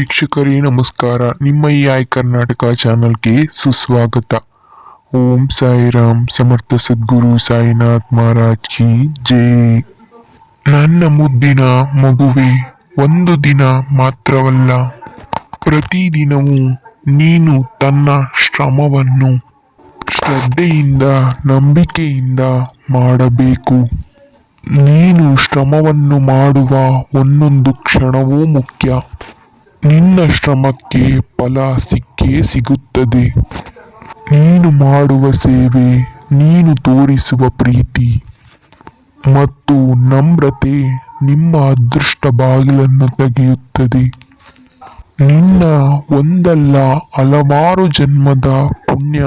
ವೀಕ್ಷಕರೇ, ನಮಸ್ಕಾರ. ನಿಮ್ಮ ಈ ಆಯ್ ಕರ್ನಾಟಕ ಚಾನಲ್ಗೆ ಸುಸ್ವಾಗತ. ಓಂ ಸಾಯಿರಾಮ್ ಸಮರ್ಥ ಸದ್ಗುರು ಸಾಯಿನಾಥ್ ಮಹಾರಾಜ್ ಕಿ ಜೈ. ನನ್ನ ಮುದ್ದಿನ ಮಗುವೆ ಒಂದು ದಿನ ಮಾತ್ರವಲ್ಲ, ಪ್ರತಿದಿನವೂ ನೀನು ತನ್ನ ಶ್ರಮವನ್ನು ಶ್ರದ್ಧೆಯಿಂದ, ನಂಬಿಕೆಯಿಂದ ಮಾಡಬೇಕು. ನೀನು ಶ್ರಮವನ್ನು ಮಾಡುವ ಒಂದೊಂದು ಕ್ಷಣವೂ ಮುಖ್ಯ. ನಿನ್ನ ಶ್ರಮಕ್ಕೆ ಫಲ ಸಿಕ್ಕೇ ಸಿಗುತ್ತದೆ. ನೀನು ಮಾಡುವ ಸೇವೆ, ನೀನು ತೋರಿಸುವ ಪ್ರೀತಿ ಮತ್ತು ನಮ್ರತೆ ನಿಮ್ಮ ಅದೃಷ್ಟ ಬಾಗಿಲನ್ನು ತೆಗೆಯುತ್ತದೆ. ನಿನ್ನ ಒಂದಲ್ಲ ಹಲವಾರು ಜನ್ಮದ ಪುಣ್ಯ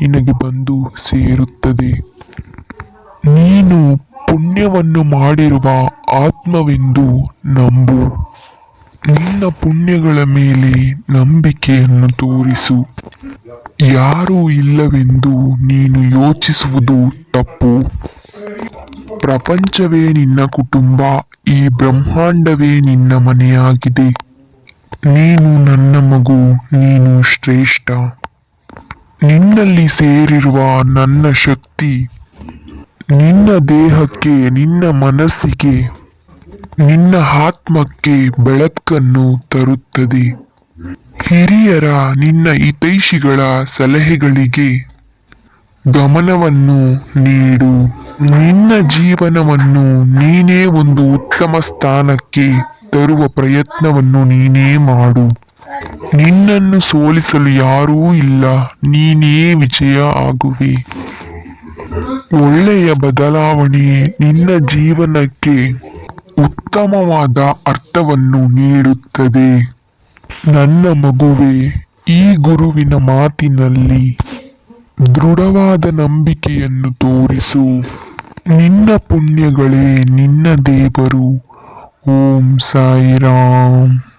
ನಿನಗೆ ಬಂದು ಸೇರುತ್ತದೆ. ನೀನು ಪುಣ್ಯವನ್ನು ಮಾಡಿರುವ ಆತ್ಮವೆಂದು ನಂಬು. ನಿನ್ನ ಪುಣ್ಯಗಳ ಮೇಲೆ ನಂಬಿಕೆಯನ್ನು ತೋರಿಸು. ಯಾರೂ ಇಲ್ಲವೆಂದು ನೀನು ಯೋಚಿಸುವುದು ತಪ್ಪು. ಪ್ರಪಂಚವೇ ನಿನ್ನ ಕುಟುಂಬ, ಈ ಬ್ರಹ್ಮಾಂಡವೇ ನಿನ್ನ ಮನೆಯಾಗಿದೆ. ನೀನು ನನ್ನ ಮಗು, ನೀನು ಶ್ರೇಷ್ಠ. ನಿನ್ನಲ್ಲಿ ಸೇರಿರುವ ನನ್ನ ಶಕ್ತಿ, ನಿನ್ನ ದೇಹಕ್ಕೆ, ನಿನ್ನ ಮನಸ್ಸಿಗೆ ನಿನ್ನ ಆತ್ಮಕ್ಕೆ ಬೆಳಕನ್ನು ತರುತ್ತದೆ. ಹಿರಿಯರ, ನಿನ್ನ ಹಿತೈಷಿಗಳ ಸಲಹೆಗಳಿಗೆ ಗಮನವನ್ನು ನೀಡು. ನಿನ್ನ ಜೀವನವನ್ನು ನೀನೇ ಒಂದು ಉತ್ತಮ ಸ್ಥಾನಕ್ಕೆ ತರುವ ಪ್ರಯತ್ನವನ್ನು ನೀನೇ ಮಾಡು. ನಿನ್ನನ್ನು ಸೋಲಿಸಲು ಯಾರೂ ಇಲ್ಲ, ನೀನೇ ವಿಜಯ ಆಗುವೆ. ಒಳ್ಳೆಯ ಬದಲಾವಣೆ ನಿನ್ನ ಜೀವನಕ್ಕೆ ಉತ್ತಮವಾದ ಅರ್ಥವನ್ನು ನೀಡುತ್ತದೆ. ನನ್ನ ಮಗುವೆ, ಈ ಗುರುವಿನ ಮಾತಿನಲ್ಲಿ ದೃಢವಾದ ನಂಬಿಕೆಯನ್ನು ತೋರಿಸು. ನಿನ್ನ ಪುಣ್ಯಗಳೇ ನಿನ್ನ ದೇವರು. ಓಂ ಸಾಯಿರಾಮ್.